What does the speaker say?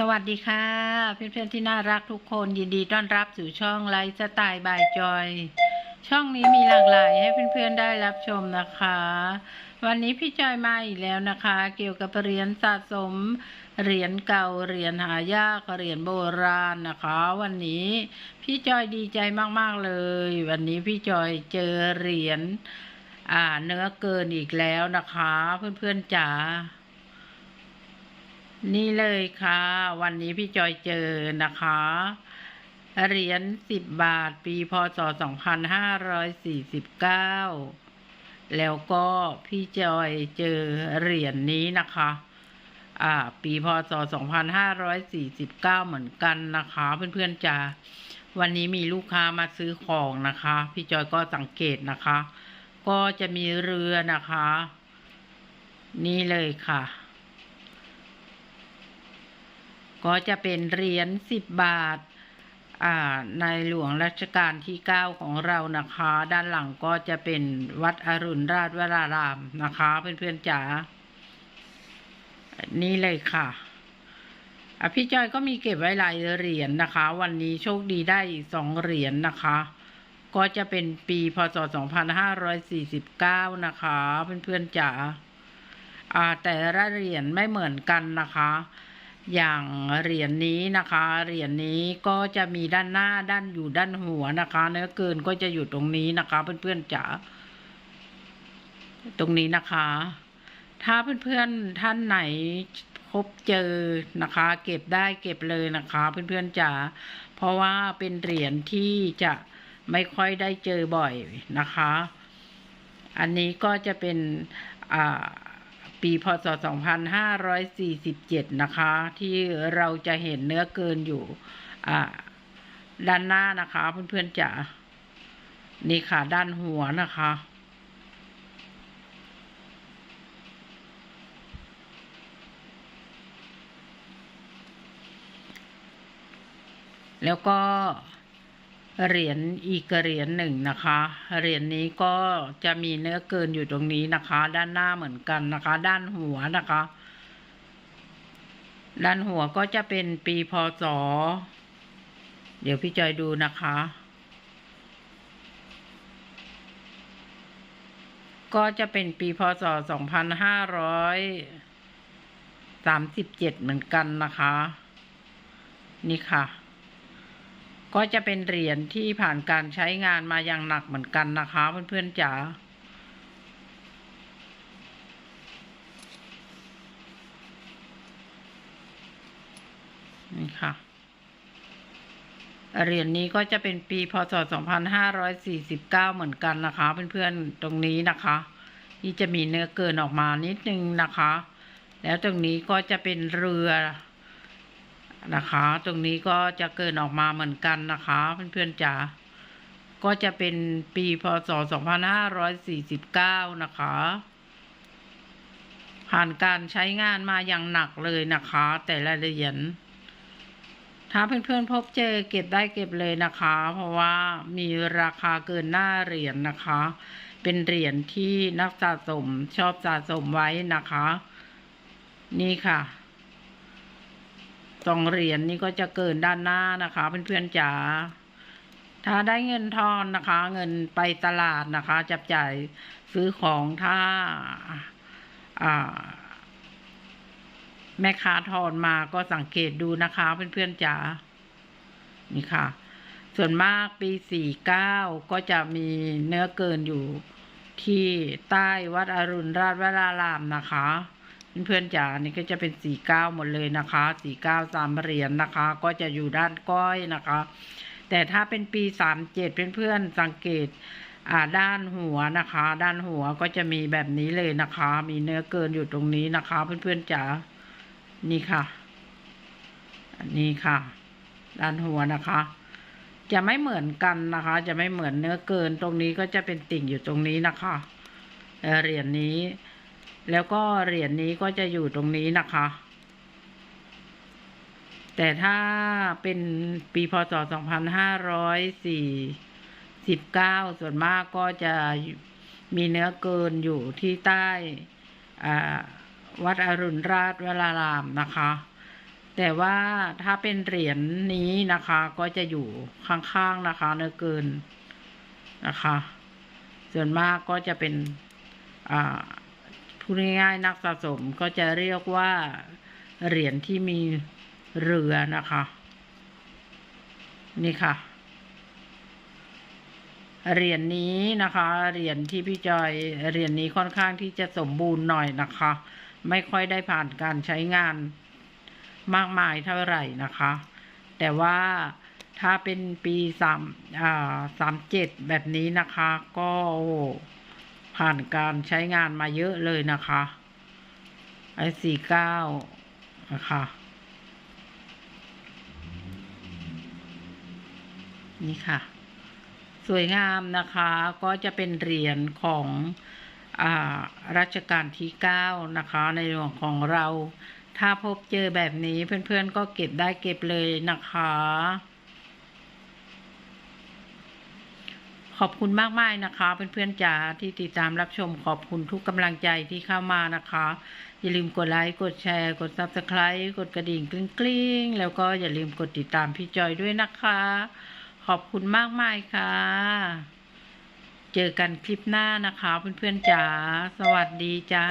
สวัสดีค่ะ เพื่อนๆที่น่ารักทุกคนยินดีต้อนรับสู่ช่องไลฟ์สไตล์บายจอย ช่องนี้มีหลากหลายให้เพื่อนๆได้รับชมนะคะ วันนี้พี่จอยมาอีกแล้วนะคะ เกี่ยวกับเหรียญสะสมเหรียญเก่าเหรียญหายากเหรียญโบราณนะคะ วันนี้พี่จอยดีใจมากๆเลย วันนี้พี่จอยเจอเหรียญอ่าเนื้อเกินอีกแล้วนะคะ เพื่อนๆจ๋า นี่เลยค่ะ วันนี้พี่จอยเจอนะคะ เหรียญสิบบาท ปีพศสองพันห้าร้อยสี่สิบเก้าแล้วก็พี่จอยเจอเหรียญนี้นะคะ อ่า ปีพศสองพันห้าร้อยสี่สิบเก้าเหมือนกันนะคะ เพื่อนๆจ๋าวันนี้มีลูกค้ามาซื้อของนะคะ พี่จอยก็สังเกตนะคะ ก็จะมีเรือนะคะ นี่เลยค่ะ ก็จะเป็นเหรียญสิบบาทในหลวงรัชกาลที่เก้าของเรานะคะ ด้านหลังก็จะเป็นวัดอรุณราชวรารามนะคะ เพื่อนๆจ๋านี่เลยค่ะพี่จอยก็มีเก็บไว้หลายเหรียญนะคะ วันนี้โชคดีได้อีกสองเหรียญนะคะ ก็จะเป็นปีพศ 2549 นะคะ เพื่อนๆจ๋าอ่าแต่ละเหรียญไม่เหมือนกันนะคะ อย่างเหรียญนี้นะคะ เหรียญนี้ก็จะมีด้านหน้าด้านอยู่ด้านหัวนะคะเนื้อเกินก็จะอยู่ตรงนี้นะคะ เพื่อนๆจ๋าตรงนี้นะคะ ถ้าเพื่อนๆท่านไหนพบเจอนะคะ เก็บได้เก็บเลยนะคะ เพื่อนๆจ๋าเพราะว่าเป็นเหรียญที่จะไม่ค่อยได้เจอบ่อยนะคะ อันนี้ก็จะเป็นอ่า ปีพศ 2547 นะคะ ที่เราจะเห็นเนื้อเกินอยู่ด้านหน้านะคะเพื่อนๆจ๋านี่ค่ะด้านหัวนะคะ แล้วก็ เหรียญอีกเหรียญหนึ่งนะคะ เหรียญนี้ก็จะมีเนื้อเกินอยู่ตรงนี้นะคะ ด้านหน้าเหมือนกันนะคะ ด้านหัวนะคะ ด้านหัวก็จะเป็นปีพศ เดี๋ยวพี่จอยดูนะคะ ก็จะเป็นปีพศสองพันห้าร้อยสามสิบเจ็ดเหมือนกันนะคะ นี่ค่ะ ก็จะเป็นเหรียญที่ผ่านการใช้งานมาอย่างหนักเหมือนกันนะคะเพื่อนๆจ๋านี่ค่ะ เหรียญนี้ก็จะเป็นปีพศ 2549 เหมือนกันนะคะ เพื่อนๆ ตรงนี้นะคะที่จะมีเนื้อเกินออกมานิดนึงนะคะ แล้วตรงนี้ก็จะเป็นเรือ นะคะ ตรงนี้ก็จะเกินออกมาเหมือนกันนะคะ เพื่อนๆจ๋าก็จะเป็นปีพศ 2549 นะคะ ผ่านการใช้งานมาอย่างหนักเลยนะคะ แต่ละเหรียญถ้าเพื่อนๆพบเจอเก็บได้เก็บเลยนะคะ เพราะว่ามีราคาเกินหน้าเหรียญนะคะ เป็นเหรียญที่นักสะสมชอบสะสมไว้นะคะ นี่ค่ะ สองเหรียญนี่ก็จะเกินด้านหน้านะคะเพื่อนๆจ๋าถ้าได้เงินทอนนะคะ เงินไปตลาดนะคะ จับจ่ายซื้อของถ้าอ่าแม่ค้าทอนมาก็สังเกตดูนะคะเพื่อนๆจ๋านี่ค่ะ ส่วนมากปีสี่เก้าก็จะมีเนื้อเกินอยู่ที่ใต้วัดอรุณราชวรารามนะคะ เพื่อนๆจ๋านี่ก็จะเป็นสี่เก้าหมดเลยนะคะสี่เก้าสามเหรียญนะคะ ก็จะอยู่ด้านก้อยนะคะ แต่ถ้าเป็นปีสามเจ็ดเพื่อนๆสังเกตอ่าด้านหัวนะคะ ด้านหัวก็จะมีแบบนี้เลยนะคะ มีเนื้อเกินอยู่ตรงนี้นะคะ เพื่อนๆจ๋านี่ค่ะ อันนี้ค่ะ ด้านหัวนะคะ จะไม่เหมือนกันนะคะ จะไม่เหมือนเนื้อเกินตรงนี้ก็จะเป็นติ่งอยู่ตรงนี้นะคะเเหรียญนี้ แล้วก็เหรียญนี้ก็จะอยู่ตรงนี้นะคะ แต่ถ้าเป็นปีพศ 2549 ส่วนมากก็จะมีเนื้อเกินอยู่ที่ใต้วัดอรุณราชวรารามนะคะ แต่ว่าถ้าเป็นเหรียญนี้นะคะ ก็จะอยู่ข้างๆนะคะ เนื้อเกินนะคะ ส่วนมากก็จะเป็นอ่า พูดง่ายๆนักสะสมก็จะเรียกว่าเหรียญที่มีเรือนะคะ นี่ค่ะ เหรียญนี้นะคะ เหรียญที่พี่จอยเหรียญนี้ค่อนข้างที่จะสมบูรณ์หน่อยนะคะ ไม่ค่อยได้ผ่านการใช้งานมากมายเท่าไหร่นะคะ แต่ว่าถ้าเป็นปีสามอ่าสามเจ็ดแบบนี้นะคะ ก็ ผ่านการใช้งานมาเยอะเลยนะคะไอ้สี่เก้านะคะนี่ค่ะ สวยงามนะคะก็จะเป็นเหรียญของอ่ารัชกาลที่เก้านะคะ ในหลวงของเรา ถ้าพบเจอแบบนี้เพื่อนๆก็เก็บได้เก็บเลยนะคะ ขอบคุณมากๆนะคะเพื่อนๆจ๋าที่ติดตามรับชมขอบคุณทุกกำลังใจที่เข้ามานะคะ อย่าลืมกดไลค์กดแชร์ กด subscribe กดกระดิ่งกริ๊งๆ แล้วก็อย่าลืมกดติดตามพี่จอยด้วยนะคะ ขอบคุณมากมายค่ะ เจอกันคลิปหน้านะคะ เพื่อนๆจ๋าสวัสดีจ้า